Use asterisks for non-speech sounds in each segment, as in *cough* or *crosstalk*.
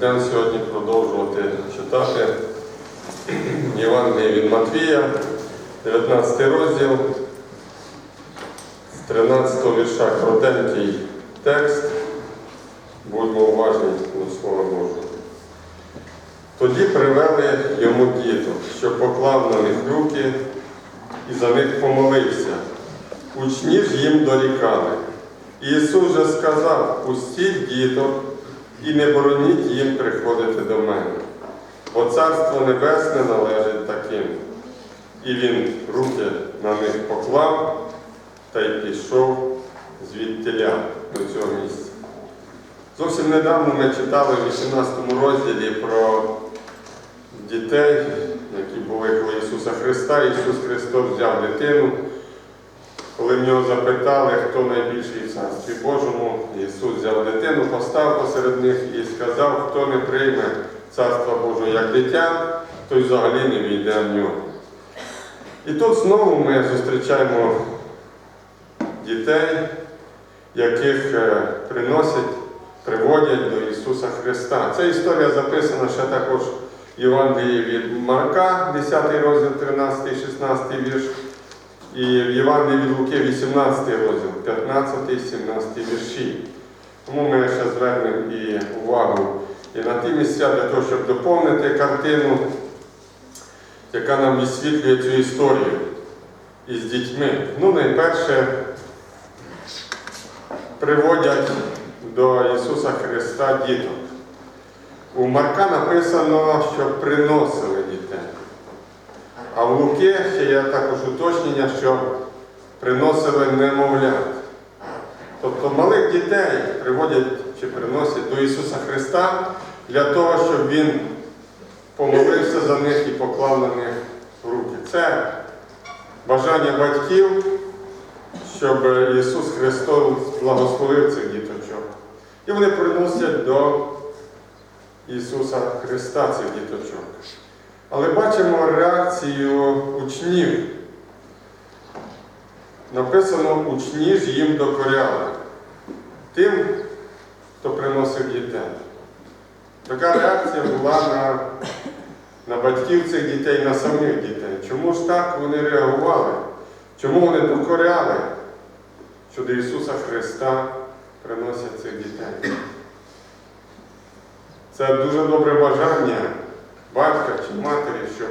Будемо сьогодні продовжувати читати Євангеліє від Матвія, 19 розділ, з 13 вірша коротенький текст. Будьмо уважні до Слова Божого. Тоді привели йому діток, що поклав на них руки і за них помолився. Учні ж їм дорікали. І Ісус же сказав, пустіть діток і не бороніть їм приходити до мене, бо Царство Небесне належить таким. І він руки на них поклав та й пішов звідтиля до цього місця. Зовсім недавно ми читали в 18 розділі про дітей, які були коло Ісуса Христа. Ісус Христос взяв дитину. Коли в нього запитали, хто найбільший в Царстві Божому, Ісус взяв дитину, постав посеред них і сказав, хто не прийме Царства Божого як дитя, той взагалі не війде в нього. І тут знову ми зустрічаємо дітей, яких е, приносять, приводять до Ісуса Христа. Ця історія записана ще також в Євангелії від Марка, 10 розділ, 13, 16 вірш. І в Євангелії від Луки 18 розділ, 15, 17 вірші. Тому ми ще звернемо і увагу і на ті місця для того, щоб доповнити картину, яка нам висвітлює цю історію із дітьми. Ну, найперше приводять до Ісуса Христа діток. У Марка написано, що приносили дітей. А в Луки ще є також уточнення, що приносили немовлят. Тобто малих дітей приводять чи приносять до Ісуса Христа для того, щоб Він помолився за них і поклав на них руки. Це бажання батьків, щоб Ісус Христос благословив цих діточок. І вони приносять до Ісуса Христа цих діточок. Але бачимо реакцію учнів. Написано, учні ж їм докоряли. Тим, хто приносив дітей. Така реакція була на, на батьків цих дітей, на самих дітей. Чому ж так вони реагували? Чому вони докоряли, що до Ісуса Христа приносять цих дітей? Це дуже добре бажання батька чи матері, щоб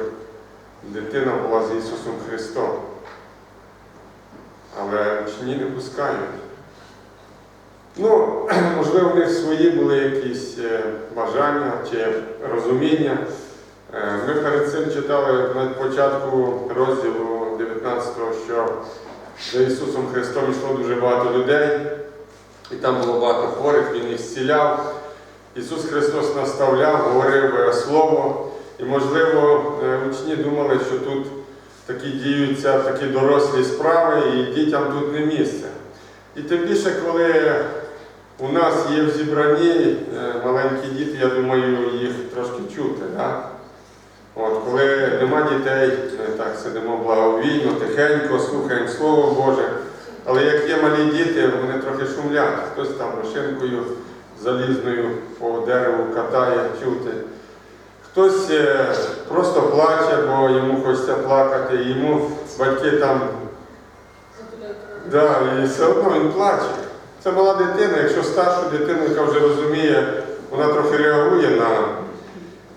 дитина була з Ісусом Христом. Але учні не пускають. Ну, *clears throat* можливо, в них свої були якісь е, бажання чи розуміння. Е, Ми перед цим читали на початку розділу 19, що за Ісусом Христом йшло дуже багато людей, і там було багато хворих, Він їх зціляв. Ісус Христос наставляв, говорив е, Слово, і, можливо, е, учні думали, що тут такі діються такі дорослі справи, і дітям тут не місце. І тим більше, коли у нас є в зібранні е, маленькі діти, я думаю, їх трошки чути. Да? От, коли нема дітей, ми так сидимо благовійно, тихенько, слухаємо Слово Боже. Але як є малі діти, вони трохи шумлять. Хтось там машинкою залізною по дереву катає, чути. Хтось е, просто плаче, бо йому хочеться плакати, йому батьки там, да, і все одно він плаче. Це мала дитина, якщо старшу дитину, яка вже розуміє, вона трохи реагує на,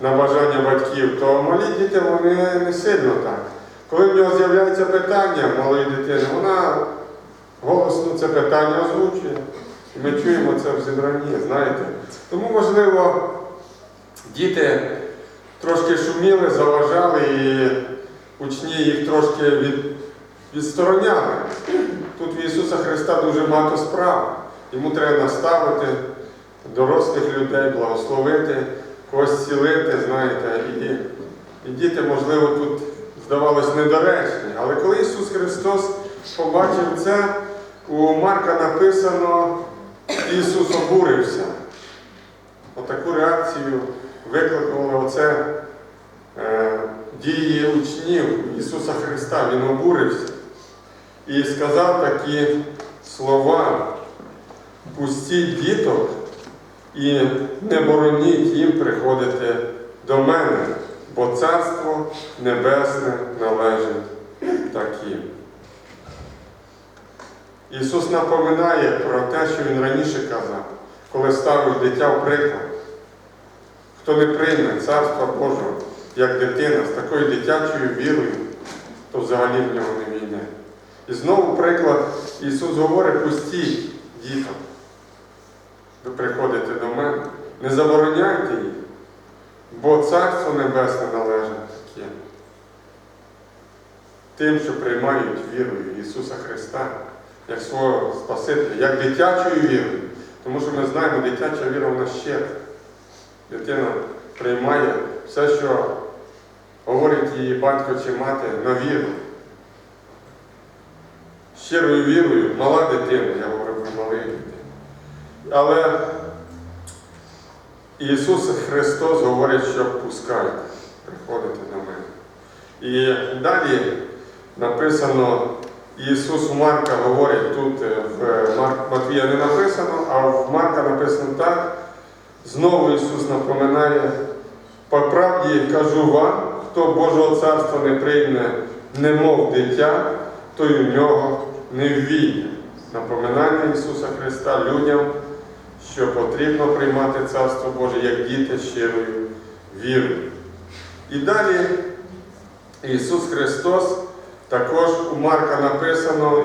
на бажання батьків, то малі діти вони не сильно так. Коли в нього з'являється питання малої дитини, вона голосно це питання озвучує. І ми чуємо це в зібранні, знаєте. Тому, можливо, діти трошки шуміли, заважали, і учні їх трошки від, відстороняли. Тут в Ісуса Христа дуже багато справ. Йому треба наставити дорослих людей, благословити, когось зцілити, знаєте. І, і діти, можливо, тут здавалось недоречні. Але коли Ісус Христос побачив це, у Марка написано, Ісус обурився. Отаку реакцію викликало оце е, дії учнів Ісуса Христа. Він обурився і сказав такі слова: пустіть діток і не бороніть їм приходити до мене, бо Царство Небесне належить таким. Ісус напоминає про те, що Він раніше казав, коли ставив дитя в приклад. Хто не прийме Царства Божого як дитина з такою дитячою вірою, то взагалі в нього не війне. І знову приклад Ісус говорить, пустіть дітям. Ви приходите до мене, не забороняйте їх, бо Царство Небесне належить таким. Тим, що приймають вірою Ісуса Христа як свого Спасителя, як дитячою вірою. Тому що ми знаємо, дитяча віра вона щира. Дитина приймає все, що говорить її батько чи мати на віру. Щирою вірою, мала дитина, я говорю про малих дітей. Але Ісус Христос говорить, що пускайте, приходите до мене. І далі написано, Ісус Марка говорить тут, е, в Матвія не написано, а в Марка написано так. Знову Ісус напоминає, по правді кажу вам, хто Божого царства не прийме, немов дитя, той у нього не ввійде. Напоминання Ісуса Христа людям, що потрібно приймати Царство Боже як діти щирою вірою. І далі Ісус Христос також у Марка написано,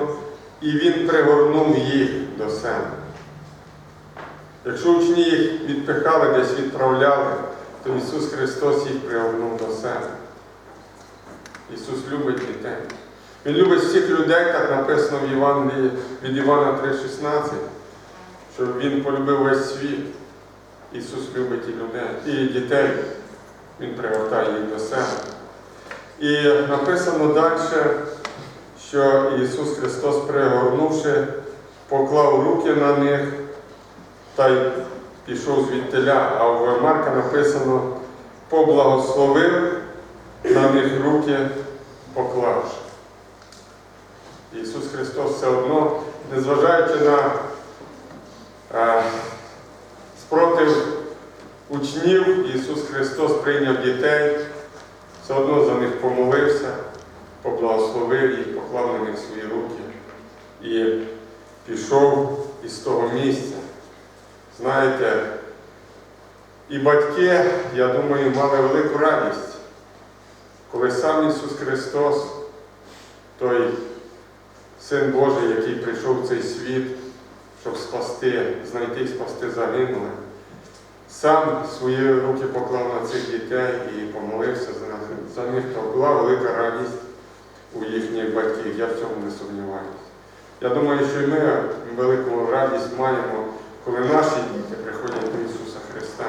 і Він пригорнув їх до себе. Якщо учні їх відпихали, десь відправляли, то Ісус Христос їх пригорнув до себе. Ісус любить дітей. Він любить всіх людей, так написано в Євангелії від Івана 3,16, що Він полюбив весь світ. Ісус любить і людей, і дітей. Він пригортає їх до себе. І написано далі, що Ісус Христос, пригорнувши, поклав руки на них та й пішов звідтиля. А в Марка написано, поблагословив на них руки поклавши. Ісус Христос все одно, незважаючи на е, спротив учнів, Ісус Христос прийняв дітей, все одно за них помолився, поблагословив їх, поклав на них свої руки і пішов із того місця. Знаєте, і батьки, я думаю, мали велику радість, коли сам Ісус Христос, той Син Божий, який прийшов в цей світ, щоб спасти, знайти і спасти загинулих, сам свої руки поклав на цих дітей і помолився за них, за них, то була велика радість у їхніх батьків, я в цьому не сумніваюся. Я думаю, що і ми велику радість маємо, коли наші діти приходять до Ісуса Христа,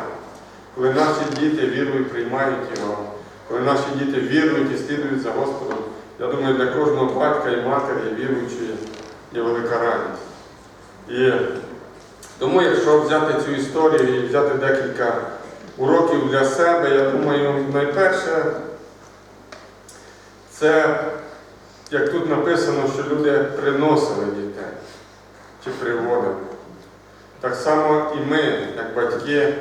коли наші діти вірою приймають Його, коли наші діти вірують і слідують за Господом. Я думаю, для кожного батька і матері віруючої є велика радість. І тому, якщо взяти цю історію і взяти декілька уроків для себе, я думаю, найперше, це, як тут написано, що люди приносили дітей чи приводили. Так само і ми, як батьки,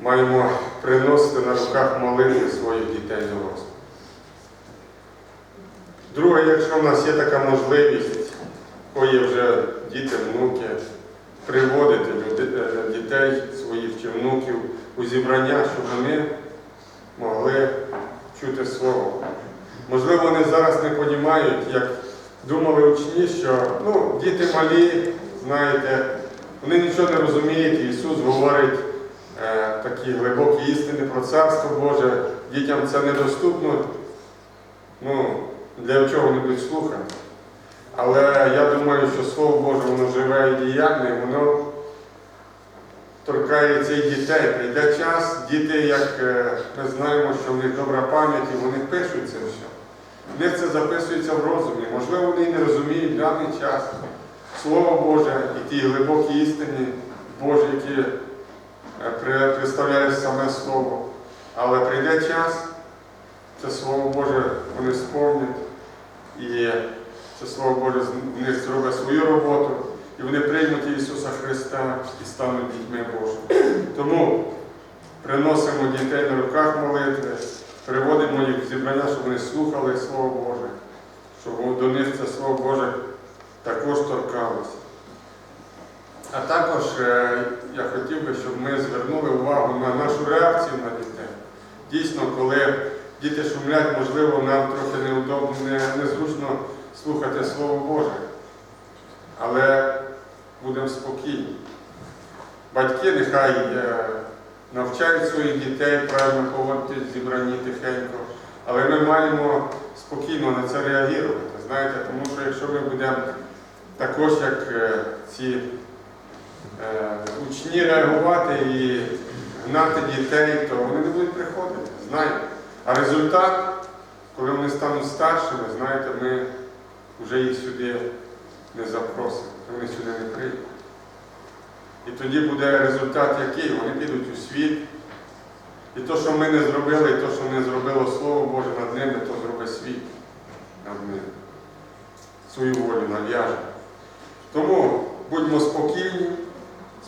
маємо приносити на руках молитви своїх дітей до Господа. Друге, якщо в нас є така можливість, кої вже діти, внуки, приводити е, дітей своїх чи внуків у зібрання, щоб вони могли чути слово. Можливо, вони зараз не розуміють, як думали учні, що ну, діти малі, знаєте, вони нічого не розуміють. Ісус говорить е, такі глибокі істини про Царство Боже, дітям це недоступно. Ну, для чого вони будуть слухати. Але я думаю, що Слово Боже, воно живе і діяльне, воно торкається і дітей. Прийде час, діти, як е, ми знаємо, що в них добра пам'ять, і вони пишуть це все. В них це записується в розумі. Можливо, вони не розуміють даний час Слово Боже і ті глибокі істини Божі, які е, представляє саме Слово. Але прийде час, це Слово Боже вони сповнять, і це Слово Боже них зробить свою роботу, і вони приймуть Ісуса Христа і стануть дітьми Божими. Тому приносимо дітей на руках молитви, приводимо їх в зібрання, щоб вони слухали Слово Боже, щоб до них це Слово Боже також торкалося. А також е, я хотів би, щоб ми звернули увагу на нашу реакцію на дітей. Дійсно, коли діти шумлять, можливо, нам трохи неудобно, незручно слухати Слово Боже. Але будемо спокійні. Батьки нехай е, навчають своїх дітей правильно поводитись в зібранні тихенько, але ми маємо спокійно на це реагувати. Знаєте, тому що якщо ми будемо також, як е, ці е, учні реагувати і гнати дітей, то вони не будуть приходити. Знаєте. А результат, коли вони стануть старшими, знаєте, ми вже їх сюди не запросимо, вони сюди не прийдуть. І тоді буде результат який? Вони підуть у світ. І то, що ми не зробили, і то, що не зробило Слово Боже над ними, то зробить світ над ними. Свою волю нав'яже. Тому будьмо спокійні,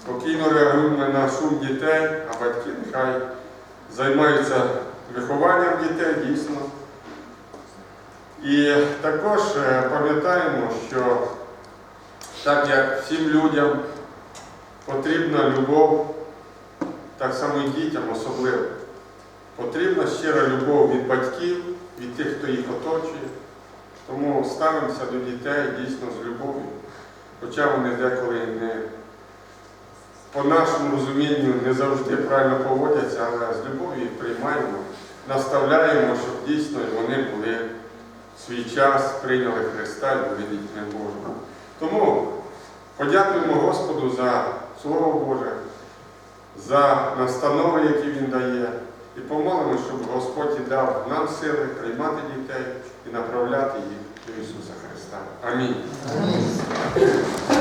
спокійно реагуємо на шум дітей, а батьки нехай займаються вихованням дітей дійсно. І також е, пам'ятаємо, що так як всім людям потрібна любов, так само і дітям особливо. Потрібна щира любов від батьків, від тих, хто їх оточує. Тому ставимося до дітей дійсно з любов'ю. Хоча вони деколи не по нашому розумінню не завжди правильно поводяться, але з любов'ю їх приймаємо, наставляємо, щоб дійсно вони були в свій час, прийняли Христа і були дітьми Божими. Тому подякуємо Господу за Слово Боже, за настанови, які Він дає, і помолимо, щоб Господь дав нам сили приймати дітей і направляти їх до Ісуса Христа. Амінь. Амінь.